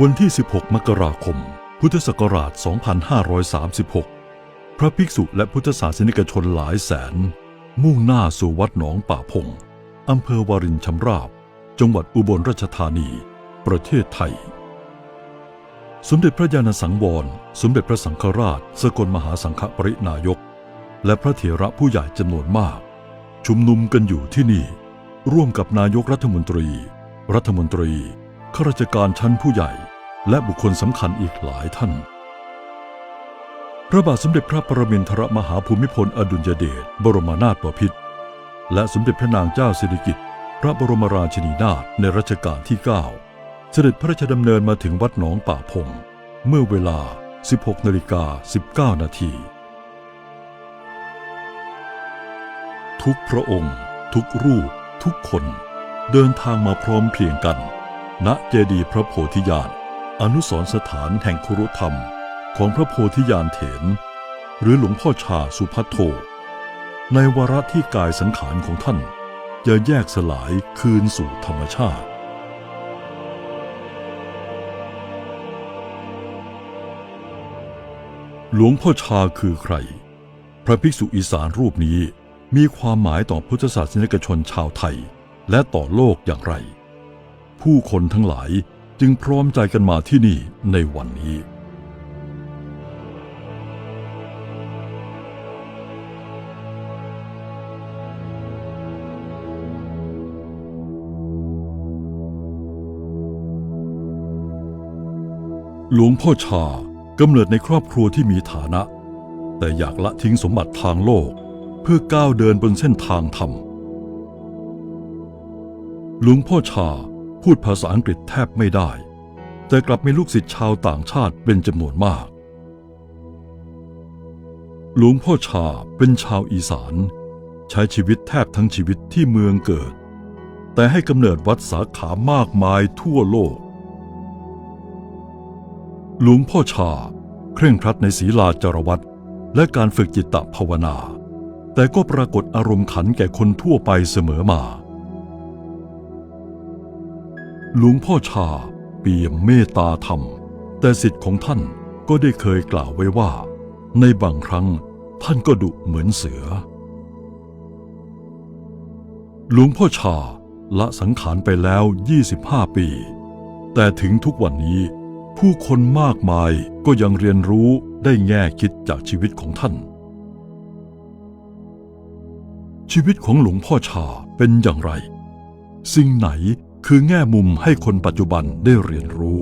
วันที่ 16 มกราคม พุทธศักราช 2536 พระภิกษุและพุทธศาสนิกชนหลายแสน มุ่งหน้าสู่วัดหนองป่าพง อำเภอวารินชำราบ จังหวัดอุบลราชธานี ประเทศไทย สมเด็จพระญาณสังวร สมเด็จพระสังฆราช สกลมหาสังฆปรินายก และพระเถระผู้ใหญ่จำนวนมาก ชุมนุมกันอยู่ที่นี่ ร่วมกับนายกรัฐมนตรี รัฐมนตรีข้าราชการชั้นผู้ใหญ่ และบุคคลสำคัญอีกหลายท่าน พระบาทสมเด็จพระปรมินทรมหาภูมิพลอดุลยเดชบรมนาถบพิตรและสมเด็จพระนางเจ้าสิริกิติ์พระบรมราชินีนาถในรัชกาลที่ 9 เสด็จพระราชดำเนินมาถึงวัดหนองป่าพง เมื่อเวลา 16นาฬิกา19 นาที ทุกพระองค์ ทุกรูป ทุกคน เดินทางมาพร้อมเพรียงกัน ณเจดีย์พระโพธิญาณ อนุสรสถานแห่งครุธรรมของพระโพธิญาณเถน หรือหลวงพ่อชาสุพัทโท ในวาระที่กายสังขารของท่านจะแยกสลายคืนสู่ธรรมชาติ หลวงพ่อชาคือใคร พระภิกษุอีสานรูปนี้มีความหมายต่อพุทธศาสนิกชนชาวไทย และต่อโลกอย่างไร ผู้คนทั้งหลาย จึงพร้อมใจกันมาที่นี่ในวันนี้ หลวงพ่อชากำเนิดในครอบครัวที่มีฐานะ แต่อยากละทิ้งสมบัติทางโลกเพื่อก้าวเดินบนเส้นทางธรรมหลวงพ่อชา พูดภาษาอังกฤษแทบไม่ได้ แต่กลับมีลูกศิษย์ชาวต่างชาติเป็นจำนวนมาก หลวงพ่อชาเป็นชาวอีสาน ใช้ชีวิตแทบทั้งชีวิตที่เมืองเกิด แต่ให้กำเนิดวัดสาขามากมายทั่วโลก หลวงพ่อชาเคร่งครัดในศีลาจารวัตและการฝึกจิตตภาวนา แต่ก็ปรากฏอารมณ์ขันแก่คนทั่วไปเสมอมา หลวงพ่อชาเปี่ยมเมตตาธรรม แต่สิทธิ์ของท่านก็ได้เคยกล่าวไว้ว่า ในบางครั้งท่านก็ดุเหมือนเสือ หลวงพ่อชาละสังขารไปแล้ว 25 ปี แต่ถึงทุกวันนี้ ผู้คนมากมายก็ยังเรียนรู้ได้แง่คิดจากชีวิตของท่าน ชีวิตของหลวงพ่อชาเป็นอย่างไร สิ่งไหน คือแง่มุมให้คนปัจจุบันได้เรียนรู้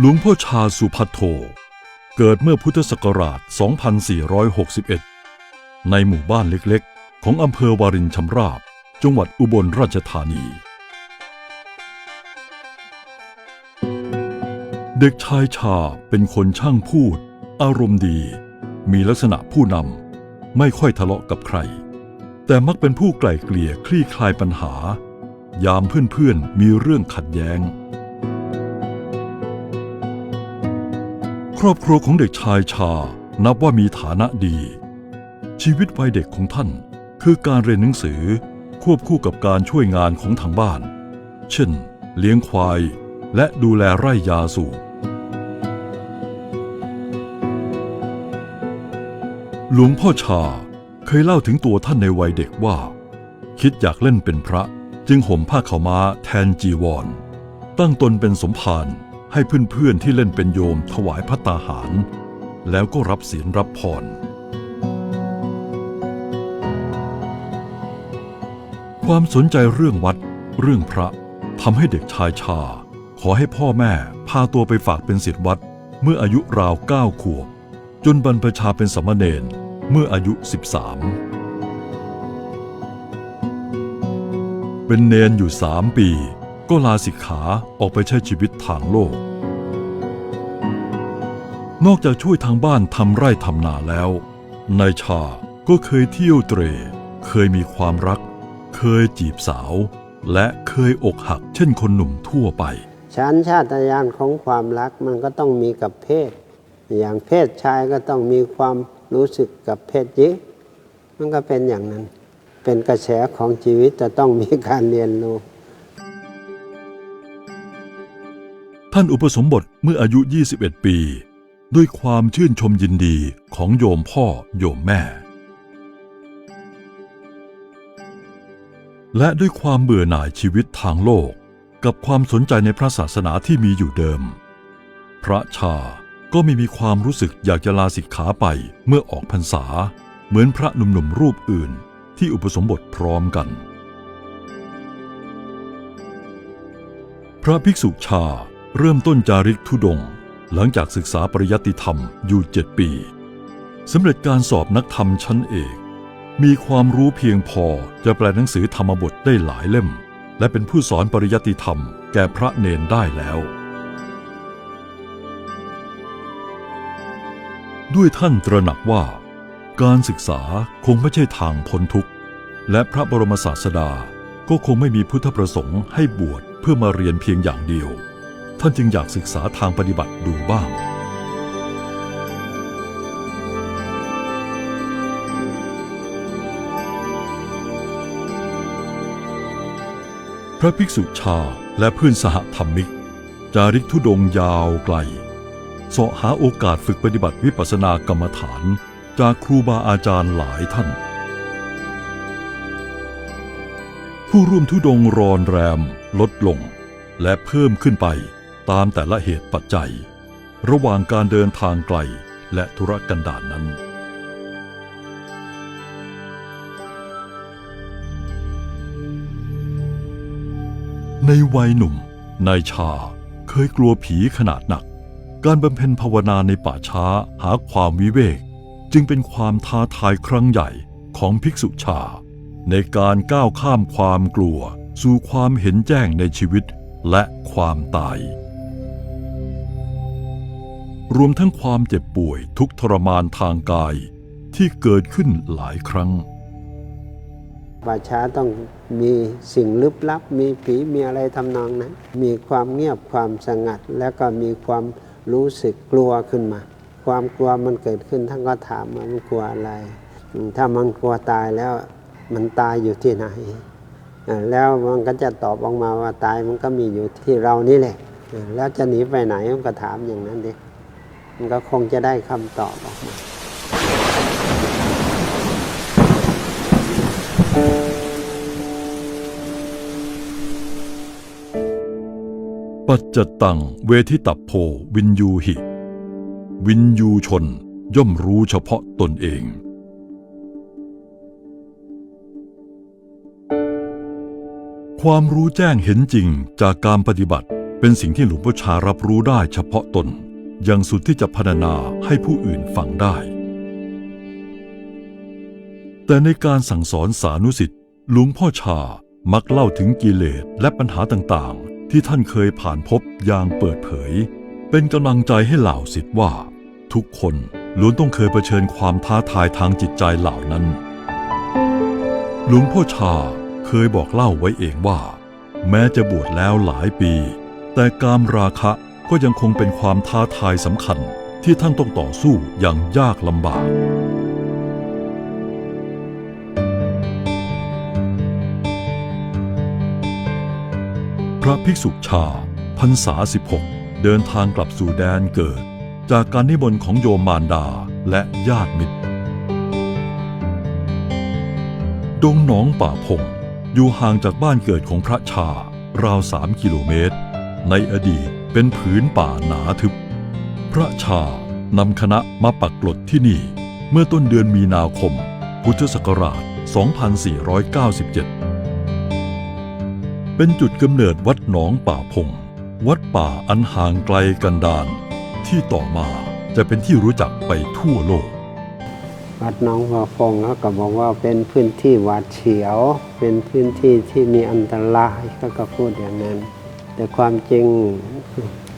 หลวงพ่อชาสุพัทโท เกิดเมื่อพุทธศักราช 2461 ในหมู่บ้านเล็กๆ ของอำเภอวารินชำราบ จังหวัดอุบลราชธานี เด็กชายชาเป็นคนช่างพูด อารมณ์ดี มีลักษณะผู้นำ ไม่ค่อยทะเลาะกับใคร แต่มักเป็นผู้ไกล่เกลี่ยคลี่คลายปัญหา ยามเพื่อนๆมีเรื่องขัดแย้ง ครอบครัวของเด็กชายชา นับว่ามีฐานะดี ชีวิตวัยเด็กของท่าน คือการเรียนหนังสือควบคู่กับการช่วยงานของทางบ้าน เช่น เลี้ยงควาย และดูแลไร่ยาสูบหลวงพ่อชาเคยเล่าถึงตัวท่านในวัยเด็กว่า คิดอยากเล่นเป็นพระจึงห่มผ้าขาวม้าแทนจีวร ตั้งตนเป็นสมภาร ให้เพื่อนๆที่เล่นเป็นโยมถวายพัตตาหาร แล้วก็รับศีลรับพร ความสนใจเรื่องวัด เรื่องพระทำให้เด็กชายชา ขอให้พ่อแม่พาตัวไปฝากเป็นศิษย์วัด เมื่ออายุราวเก้าขวบ จนบรรพชาเป็นสามเณรเมื่ออายุ 13 เป็นเนนอยู่สามปี ก็ลาสิกขาออกไปใช้ชีวิตทางโลก นอกจากช่วยทางบ้านทำไร่ทำนาแล้ว นายชาก็เคยเที่ยวเตร เคยมีความรัก เคยจีบสาว และเคยอกหักเช่นคนหนุ่มทั่วไป ชั้นชาตญาณของความรักมันก็ต้องมีกับเพศ อย่างเพศชายก็ต้องมีความรู้สึกกับเพศหญิง มันก็เป็นอย่างนั้น เป็นกระแสของชีวิตจะต้องมีการเรียนรู้ ท่านอุปสมบทเมื่ออายุ 21 ปี ด้วยความชื่นชมยินดีของโยมพ่อโยมแม่ และด้วยความเบื่อหน่ายชีวิตทางโลก กับความสนใจในพระศาสนาที่มีอยู่เดิม พระชาก็ไม่มีความรู้สึกอยากจะลาสิกขาไปเมื่อออกพรรษา เหมือนพระหนุ่มๆรูปอื่นที่อุปสมบทพร้อมกัน พระภิกษุชา เริ่มต้นจาริกธุดง หลังจากศึกษาปริยัติธรรมอยู่เจ็ดปีสำเร็จการสอบนักธรรมชั้นเอก มีความรู้เพียงพอจะแปลหนังสือธรรมบทได้หลายเล่ม และเป็นผู้สอนปริยัติธรรมแก่พระเนนได้แล้ว ด้วยท่านตระหนักว่า การศึกษาคงไม่ใช่ทางพ้นทุกข์ และพระบรมศาสดาก็คงไม่มีพุทธประสงค์ให้บวชเพื่อมาเรียนเพียงอย่างเดียว ท่านจึงอยากศึกษาทางปฏิบัติดูบ้าง พระภิกษุชาและเพื่อนสหธรรมิก จาริกธุดงยาวไกลเสาะหาโอกาสฝึกปฏิบัติวิปัสสนากรรมฐาน จากครูบาอาจารย์หลายท่าน ผู้ร่วมทุดงรอนแรมลดลงและเพิ่มขึ้นไป ตามแต่ละเหตุปัจจัย ระหว่างการเดินทางไกลและธุรกันดารนนั้น ในวัยหนุ่มนายชาเคยกลัวผีขนาดหนัก การบำเพ็ญภาวนาในป่าช้าหาความวิเวก จึงเป็นความท้าทายครั้งใหญ่ของภิกษุชา ในการก้าวข้ามความกลัว สู่ความเห็นแจ้งในชีวิตและความตาย รวมทั้งความเจ็บป่วยทุกทรมานทางกายที่เกิดขึ้นหลายครั้ง ป่าช้าต้องมีสิ่งลึกลับ มีผีมีอะไรทำนองนั้นมีความเงียบความสงัด แล้วก็มีความรู้สึกกลัวขึ้นมา ความกลัวมันเกิดขึ้นท่านก็ถามว่ามันกลัวอะไร ถ้ามันกลัวตายแล้วมันตายอยู่ที่ไหน แล้วมันก็จะตอบออกมาว่าตายมันก็มีอยู่ที่เรานี่แหละ แล้วจะหนีไปไหนมันก็ถามอย่างนั้นดิ มันก็คงจะได้คำตอบออกมาปัจจตังเวทิตัพโพวินยูหิ วินยูชนย่อมรู้เฉพาะตนเอง ความรู้แจ้งเห็นจริงจากการปฏิบัติเป็นสิ่งที่หลวงพ่อชารับรู้ได้เฉพาะตน ย่างสุดที่จะพรรณนาให้ผู้อื่นฟังได้ แต่ในการสั่งสอนสานุสิทธิ์หลวงพ่อชามักเล่าถึงกิเลสและปัญหาต่างๆ ที่ท่านเคยผ่านพบอย่างเปิดเผย เป็นกำลังใจให้เหล่าสิทธิ์ว่า ทุกคนล้วนต้องเคยเผชิญความท้าทายทางจิตใจเหล่านั้น หลวงพ่อชาเคยบอกเล่าไว้เองว่า แม้จะบวชแล้วหลายปี แต่การราคะ ก็ยังคงเป็นความท้าทายสำคัญที่ท่านต้องต่อสู้อย่างยากลำบาก พระภิกษุชาพรรษา 16 เดินทางกลับสู่แดนเกิด จากการนิมนต์ของโยมมารดาและญาติมิตร ดงหนองป่าพงอยู่ห่างจากบ้านเกิดของพระชาราวสามกิโลเมตร ในอดีต เป็นผืนป่าหนาทึบ พระชานำคณะมาปักกลดที่นี่ เมื่อต้นเดือนมีนาคม พุทธศักราช 2497 เป็นจุดกำเนิดวัดหนองป่าพง วัดป่าอันห่างไกลกันดารที่ต่อมาจะเป็นที่รู้จักไปทั่วโลก วัดหน้องวัวฟงเขาก็บอกว่าเป็นพื้นที่หวาดเฉียว เป็นพื้นที่ที่มีอันตรายเขาก็พูดอย่างนั้น แต่ความจริง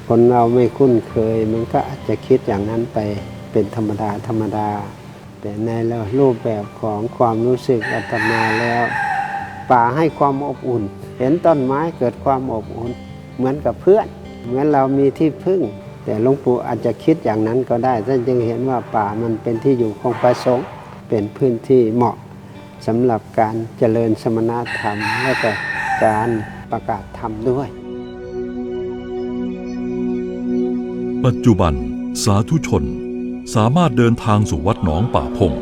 คนเราไม่คุ้นเคย มันก็อาจจะคิดอย่างนั้นไปเป็นธรรมดาธรรมดา แต่ในรูปแบบของความรู้สึกอาตมาแล้ว ป่าให้ความอบอุ่น เห็นต้นไม้เกิดความอบอุ่น เหมือนกับเพื่อน เหมือนเรามีที่พึ่ง แต่หลวงปู่อาจจะคิดอย่างนั้นก็ได้ท่านจึงเห็นว่าป่ามันเป็นที่อยู่ของพระสงฆ์เป็นพื้นที่เหมาะสำหรับการเจริญสมณธรรมและก็การประกาศธรรมด้วย ปัจจุบันสาธุชนสามารถเดินทางสู่วัดหนองป่าพง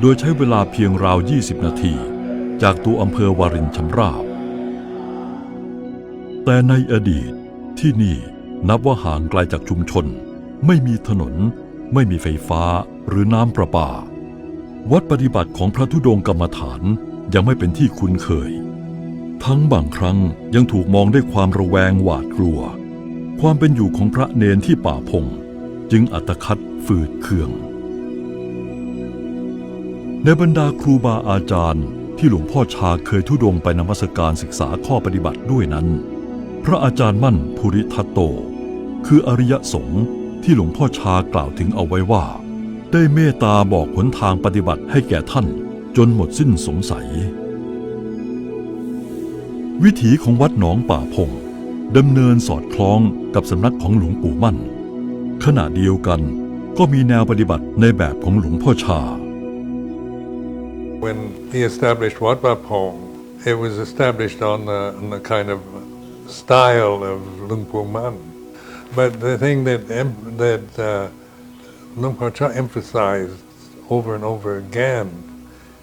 โดยใช้เวลาเพียงราว 20 นาที จากตัวอำเภอวารินชำราบ แต่ในอดีตที่นี่นับว่าห่างไกลจากชุมชน ไม่มีถนน ไม่มีไฟฟ้าหรือน้ำประปา วัดปฏิบัติของพระธุดงกรรมฐานยังไม่เป็นที่คุ้นเคย ทั้งบางครั้งยังถูกมองด้วยความระแวงหวาดกลัว ความเป็นอยู่ของพระเนนที่ป่าพง จึงอัตคัดฝืดเคือง ในบรรดาครูบาอาจารย์ที่หลวงพ่อชาเคยทุดงไปนมัสการศึกษาข้อปฏิบัติด้วยนั้น พระอาจารย์มั่นภูริทัตโต คืออริยสงฆ์ที่หลวงพ่อชากล่าวถึงเอาไว้ว่า ได้เมตตาบอกหนทางปฏิบัติให้แก่ท่านจนหมดสิ้นสงสัย วิถีของวัดหนองป่าพง ดำเนินสอดคล้องกับสำนักของหลวงปู่มั่น ขณะเดียวกันก็มีแนวปฏิบัติในแบบของหลวงพ่อชา When he established Wat Pah Pong, it was established on the, on the kind of style of Luang Pu Man. But the thing that em- that uh, Luang Por Cha emphasized over and over again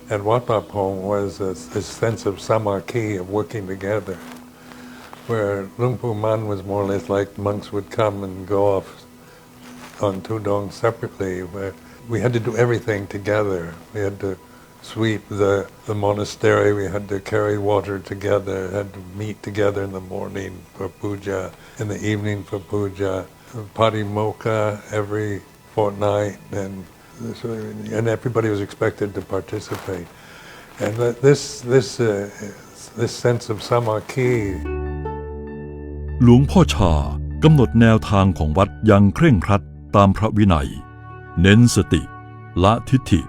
at Wat Pah Pong was this sense of samakhi, of working together, where Luang Pu Man was more or less like monks would come and go off on Tudong separately, where we had to do everything together. We had to sweep the, the monastery, we had to carry water together, had to meet together in the morning for puja, in the evening for puja, patimokkha every fortnight, and, and everybody was expected to participate. And this, this, uh, this sense of samakhi หลวงพ่อชากำหนดแนวทางของวัดอยังเคร่งครัดตามพระวินัย เน้นสติ ละทิฏฐิ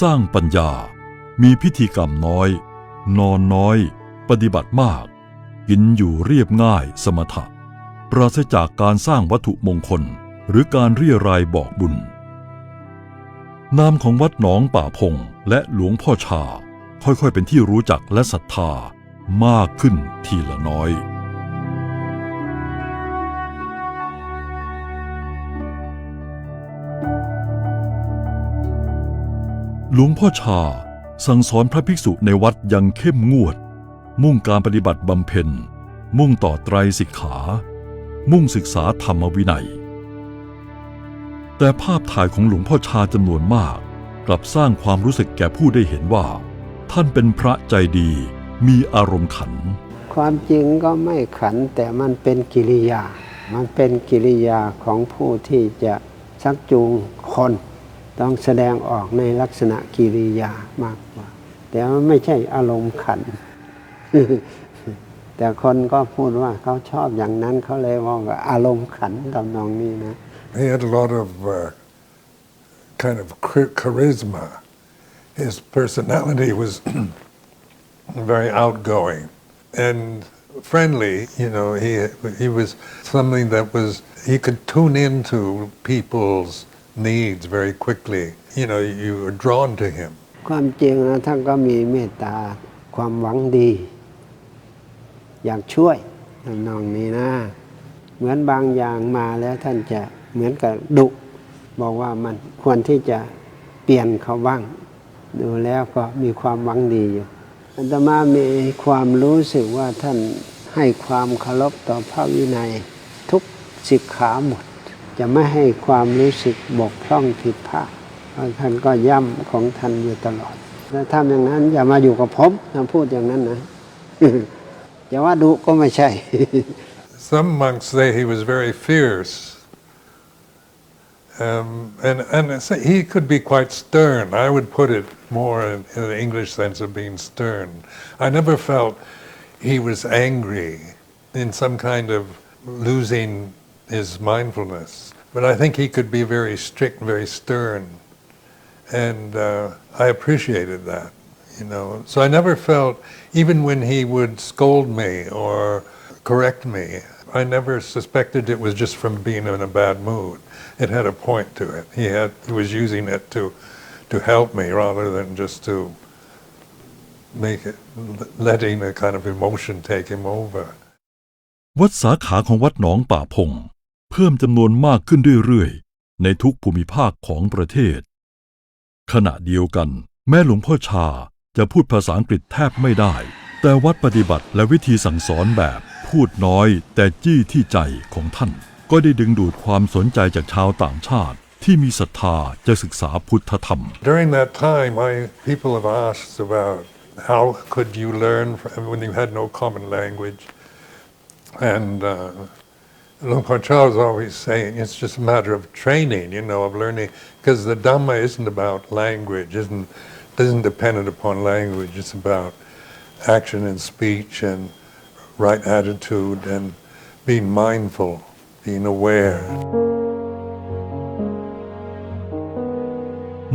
สร้างปัญญา มีพิธีกรรมน้อย นอนน้อย ปฏิบัติมาก กินอยู่เรียบง่ายสมถะ ปราศจากการสร้างวัตถุมงคลหรือการเรียรายบอกบุญ นามของวัดหนองป่าพงและหลวงพ่อชา ค่อยๆเป็นที่รู้จักและศรัทธามากขึ้นทีละน้อย หลวงพ่อชาสั่งสอนพระภิกษุในวัดอยังเข้มงวด มุ่งการปฏิบัติบำเพ็ญ มุ่งต่อไตรสิกขา มุ่งศึกษาธรรมวินัย แต่ภาพถ่ายของหลวงพ่อชาจำนวนมาก กลับสร้างความรู้สึกแก่ผู้ได้เห็นว่า ท่านเป็นพระใจดีมีอารมณ์ขัน ความจริงก็ไม่ขันแต่มันเป็นกิริยา มันเป็นกิริยาของผู้ที่จะชักจูงคน ต้องแสดงออกในลักษณะกิริยามากกว่า แต่มันไม่ใช่อารมณ์ขัน แต่คนก็พูดว่าเขาชอบอย่างนั้นเขาเลยว่าอารมณ์ขันทำนองนี้นะ He had a lot of uh, kind of charisma. His personality was very outgoing and friendly. You know, he he was something that was he could tune into people's needs very quickly. You know, you were drawn to him. ความจริงนะท่านก็มีเมตตาความหวังดี อยากช่วยทำนองนี้นะ เหมือนบางอย่างมาแล้วท่านจะเหมือนกับดุ บอกว่ามันควรที่จะเปลี่ยนเขาบ้าง ดูแล้วก็มีความหวังดีอยู่อาตมามีความรู้สึกว่าท่านให้ความเคารพต่อพระวินัยทุกสิกขาหมด จะไม่ให้ความรู้สึกบกพร่องผิดพลาดท่านก็ย่ำของท่านอยู่ตลอดถ้าทำอย่างนั้นอย่ามาอยู่กับผมถ้าพูดอย่างนั้นนะอย่าว่าดุก็ไม่ใช่ Some monks say he was very fierce, Um, and and he could be quite stern. I would put it more in, in the English sense of being stern. I never felt he was angry in some kind of losing his mindfulness. But I think he could be very strict, very stern. And uh, I appreciated that, you know. So I never felt, even when he would scold me or correct me, I never suspected it was just from being in a bad mood. It had a point to it. He had he was using it to to help me rather than just to make it letting a kind of emotion take him over. วัดสาขาของวัดหนองป่าพง เพิ่มจำนวนมากขึ้นเรื่อยๆ ในทุกภูมิภาคของประเทศ ขณะเดียวกัน แม่หลวงพ่อชาจะพูดภาษาอังกฤษแทบไม่ได้ แต่วัดปฏิบัติและวิธีสั่งสอนแบบพูดน้อย แต่จี้ที่ใจของท่าน ก็ได้ดึงดูดความสนใจจากชาวต่างชาติ ที่มีศรัทธาจะศึกษาพุทธธรรม During that time, I, people have asked about how could you learn from, when you had no common language. And uh, Luang Por Chah was always saying it's just a matter of training, you know, of learning, because the Dhamma isn't about language, isn't isn't dependent upon language. It's about action and speech and right attitude and being mindful, being aware.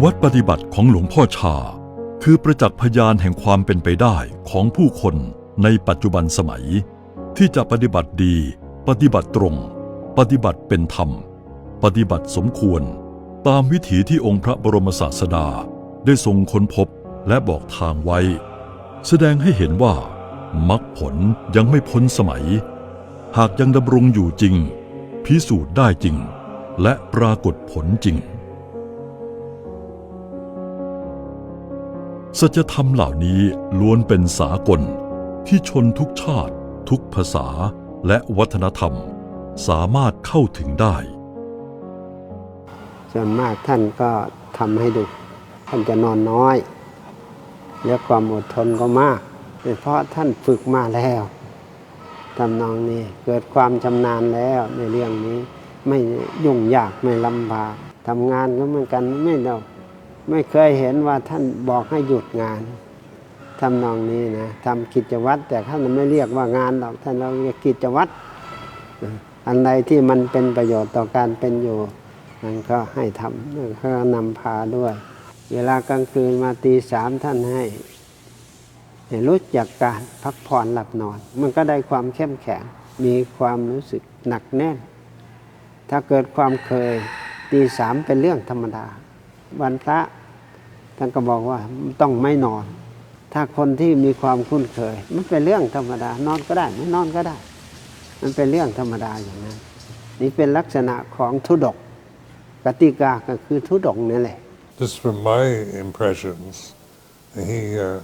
วัดปฏิบัติของหลวงพ่อชา คือประจักษ์พยานแห่งความเป็นไปได้ของผู้คนในปัจจุบันสมัย ที่จะปฏิบัติดี ปฏิบัติตรง ปฏิบัติเป็นธรรม ปฏิบัติสมควร ตามวิถีที่องค์พระบรมศาสดาได้ทรงค้นพบและบอกทางไว้ แสดงให้เห็นว่ามรรคผลยังไม่พ้นสมัย หากยังดำรงอยู่จริง พิสูจน์ได้จริง และปรากฏผลจริง สัจธรรมเหล่านี้ล้วนเป็นสากลที่ชนทุกชาติ ทุกภาษา และวัฒนธรรมสามารถเข้าถึงได้ ส่วนมากท่านก็ทำให้ดูท่านจะนอนน้อย และความอดทนก็มากเป็นเพราะท่านฝึกมาแล้วทำนองนี้เกิดความชำนาญแล้วในเรื่องนี้ไม่ยุ่งยากไม่ลำบากทำงานก็เหมือนกันไม่เราไม่เคยเห็นว่าท่านบอกให้หยุดงาน ทำนองนี้นะทำกิจวัตรแต่ท่านไม่เรียกว่างานหรอกท่านเราเรียกกิจวัตรอันใดที่มันเป็นประโยชน์ต่อการเป็นอยู่ มันก็ให้ทำแล้วก็นำพาด้วย เวลากลางคืนมาตีสามท่านให้ให้รู้จักการพักผ่อนหลับนอน มันก็ได้ความเข้มแข็งมีความรู้สึกหนักแน่น ถ้าเกิดความเคยตีสามเป็นเรื่องธรรมดา วันพระท่านก็บอกว่าต้องไม่นอน ถ้าคนที่มีความคุ้นเคย มันเป็นเรื่องธรรมดา นอนก็ได้ไม่นอนก็ได้ มันเป็นเรื่องธรรมดาอย่างนั้น นี่เป็นลักษณะของทุดกกติกาก็คือทุดงนี่แหละ Just from my impressions, he, uh,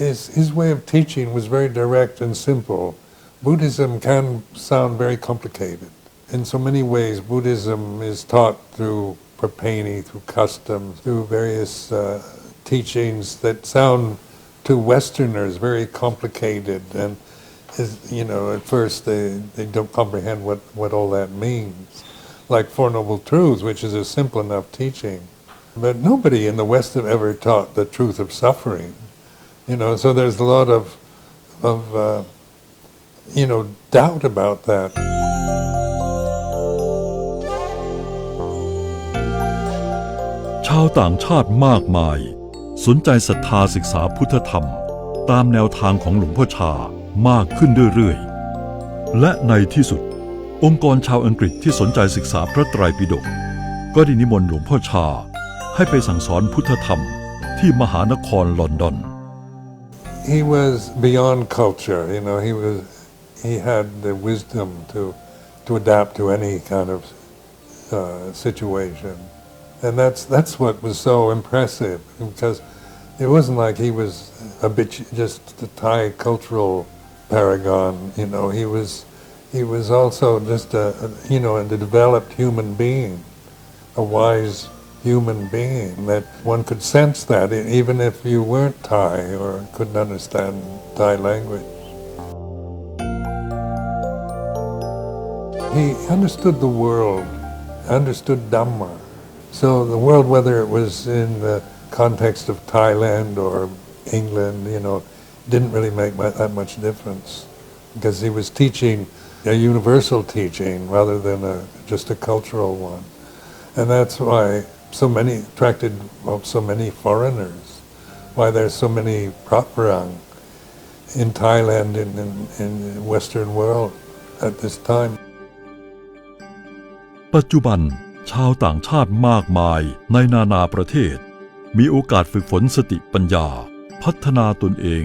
his his way of teaching was very direct and simple. Buddhism can sound very complicated. In so many ways, Buddhism is taught through profanity, through customs through various uh, teachings that sound to Westerners very complicated and is, you know, at first they, they don't comprehend what, what all that means. Like Four Noble Truths, which is a simple enough teaching. But nobody in the West have ever taught the truth of suffering. You know, so there's a lot of, of uh, you know, doubt about that. ชาวต่างชาติมากมาย สนใจศรัทธาศึกษาพุทธธรรม ตามแนวทางของหลวงพ่อชามากขึ้นเรื่อยๆ และในที่สุด องค์กรชาวอังกฤษที่สนใจศึกษาพระไตรปิฎกก็ได้นิมนต์หลวงพ่อชา ให้ไปสั่งสอนพุทธธรรมที่มหานครลอนดอน He was beyond culture, you know, he was, he had the wisdom to, to adapt to any kind of uh, situation. And that's, that's what was so impressive because it wasn't like he was a bit just a Thai cultural paragon, you know, he was, he was also just a, you know, a developed human being, a wise human being that one could sense that even if you weren't Thai or couldn't understand Thai language. he understood the world, understood Dhamma. So the world, whether it was in the context of Thailand or England, you know, didn't really make mu- that much difference because he was teaching a universal teaching rather than a, just a cultural one. And that's why so many attracted well, so many foreigners, why there's so many Praparang in Thailand and in, in the Western world at this time. ปัจจุบัน ชาวต่างชาติมากมายในนานาประเทศ มีโอกาสฝึกฝนสติปัญญา พัฒนาตนเอง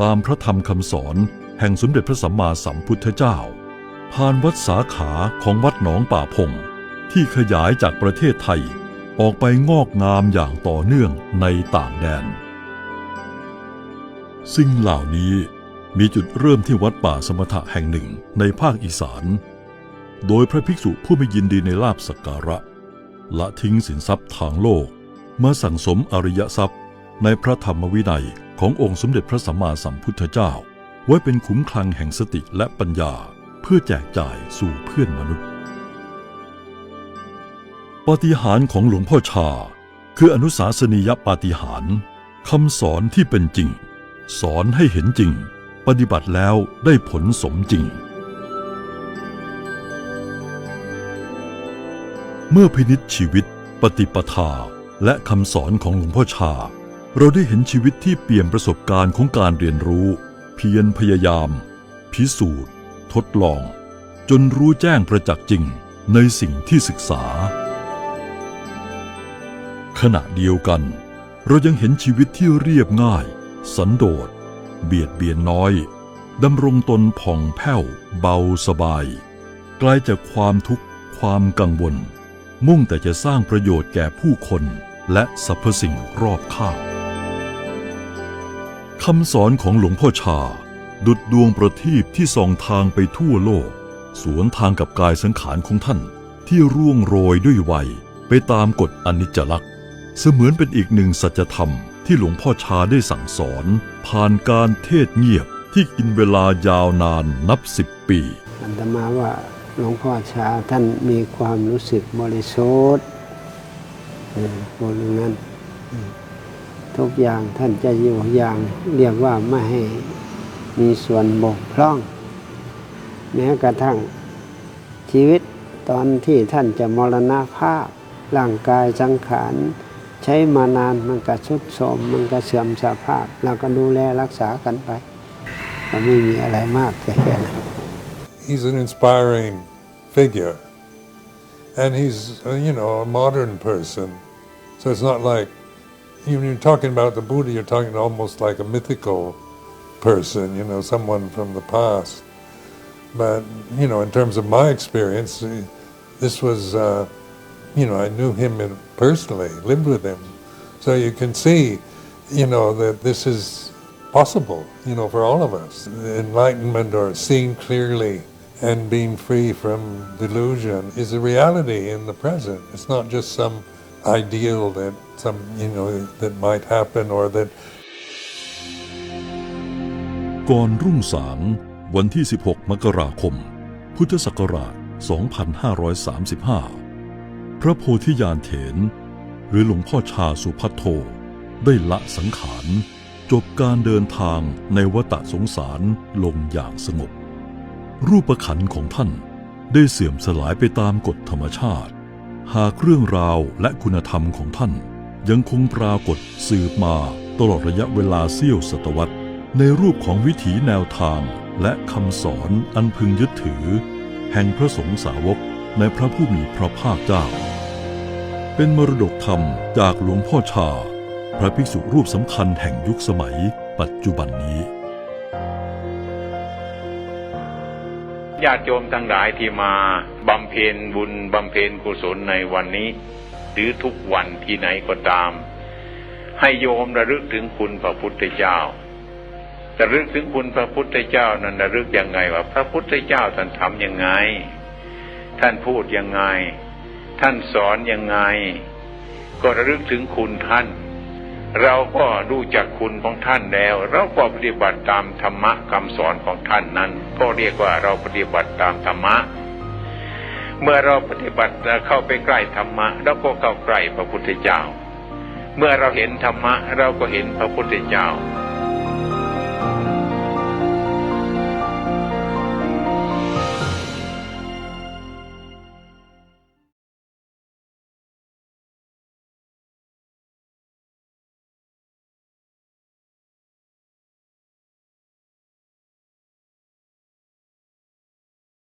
ตามพระธรรมคำสอนแห่งสมเด็จพระสัมมาสัมพุทธเจ้า ผ่านวัดสาขาของวัดหนองป่าพง ที่ขยายจากประเทศไทย ออกไปงอกงามอย่างต่อเนื่องในต่างแดน สิ่งเหล่านี้มีจุดเริ่มที่วัดป่าสมถะแห่งหนึ่งในภาคอีสาน โดยพระภิกษุผู้ไม่ยินดีในลาบสักการะ ละทิ้งสินทรัพย์ทางโลกมาสั่งสมอริยทรัพย์ ในพระธรรมวินัยขององค์สมเด็จพระสัมมาสัมพุทธเจ้า ไว้เป็นขุมคลังแห่งสติและปัญญาเพื่อแจกจ่ายสู่เพื่อนมนุษย์ ปาฏิหาริย์ของหลวงพ่อชา คืออนุสาสนียปาฏิหาริย์คำสอนที่เป็นจริง สอนให้เห็นจริง ปฏิบัติแล้วได้ผลสมจริง เมื่อพินิจชีวิต ปฏิปทา และคำสอนของหลวงพ่อชา เราได้เห็นชีวิตที่เปี่ยมประสบการณ์ของการเรียนรู้ เพียรพยายาม พิสูจน์ ทดลอง จนรู้แจ้งประจักษ์จริงในสิ่งที่ศึกษา ขณะเดียวกัน เรายังเห็นชีวิตที่เรียบง่าย สันโดษ เบียดเบียนน้อยดำรงตนผ่องแผ้ว เบาสบาย ไกลจากความทุกข์ความกังวล มุ่งแต่จะสร้างประโยชน์แก่ผู้คนและสรรพสิ่งรอบข้างคำสอนของหลวงพ่อชา ดุดดวงประทีปที่ส่องทางไปทั่วโลก สวนทางกับกายสังขารของท่านที่ร่วงโรยด้วยวัยไปตามกฎอนิจจลักษณ์ เสมือนเป็นอีกหนึ่งสัจธรรมที่หลวงพ่อชาได้สั่งสอน ผ่านการเทศเงียบที่กินเวลายาวนานนับสิบปีอันตมาว่า หลวงพ่อชาท่านมีความรู้สึกบริสุทธิ์เอดอย่างนั้นทุกอย่างท่านจะอยู่อย่างเรียกว่าไม่ให้มีส่วนบกพร่อง แม้กระทั่งชีวิตตอนที่ท่านจะมรณภาพ ร่างกายสังขารใช้มานานมันก็ชุดโทมมันก็เสื่อมสภาพ เราก็ดูแลรักษากันไป ก็ไม่มีอะไรมากแค่นั้น He's an inspiring figure. And he's, uh, you know, a modern person. So it's not like, when you're talking about the Buddha, you're talking almost like a mythical person, you know, someone from the past. But, you know, in terms of my experience, eh, this was, uh, you know, I knew him personally, lived with him. So you can see, you know, that this is possible, you know, for all of us. Enlightenment or seeing clearly and being free from delusion is a reality in the present. It's not just some ideal that some, you know, that might happen or that ก่อนรุ่งสางวันที่ 16 มกราคม พุทธศักราช 2535 พระโพธิญาณเถน หรือหลวงพ่อชาสุพัทโท ได้ละสังขาร จบการเดินทางในวัฏสงสารลงอย่างสงบ รูปขันของท่านได้เสื่อมสลายไปตามกฎธรรมชาติ หากเรื่องราวและคุณธรรมของท่าน ยังคงปรากฏสืบมาตลอดระยะเวลาเสี้ยวศตวรรษ ในรูปของวิถีแนวทางและคำสอนอันพึงยึดถือ แห่งพระสงฆ์สาวกในพระผู้มีพระภาคเจ้า เป็นมรดกธรรมจากหลวงพ่อชา พระภิกษุรูปสำคัญแห่งยุคสมัยปัจจุบันนี้ ญาติโยมทั้งหลายที่มาบำเพ็ญบุญบำเพ็ญกุศลในวันนี้ หรือทุกวันที่ไหนก็ตาม ให้โยมระลึกถึงคุณพระพุทธเจ้าระลึกถึงคุณพระพุทธเจ้านั้นระลึกยังไงว่าพระพุทธเจ้าท่านทำยังไง ท่านพูดยังไง ท่านสอนยังไง ก็ระลึกถึงคุณท่าน เราก็รู้จักคุณของท่านแล้ว เราก็ปฏิบัติตามธรรมะคำสอนของท่านนั้น ก็เรียกว่าเราปฏิบัติตามธรรมะ เมื่อเราปฏิบัติเข้าไปใกล้ธรรมะเราก็เข้าใกล้พระพุทธเจ้า เมื่อเราเห็นธรรมะ เราก็เห็นพระพุทธเจ้า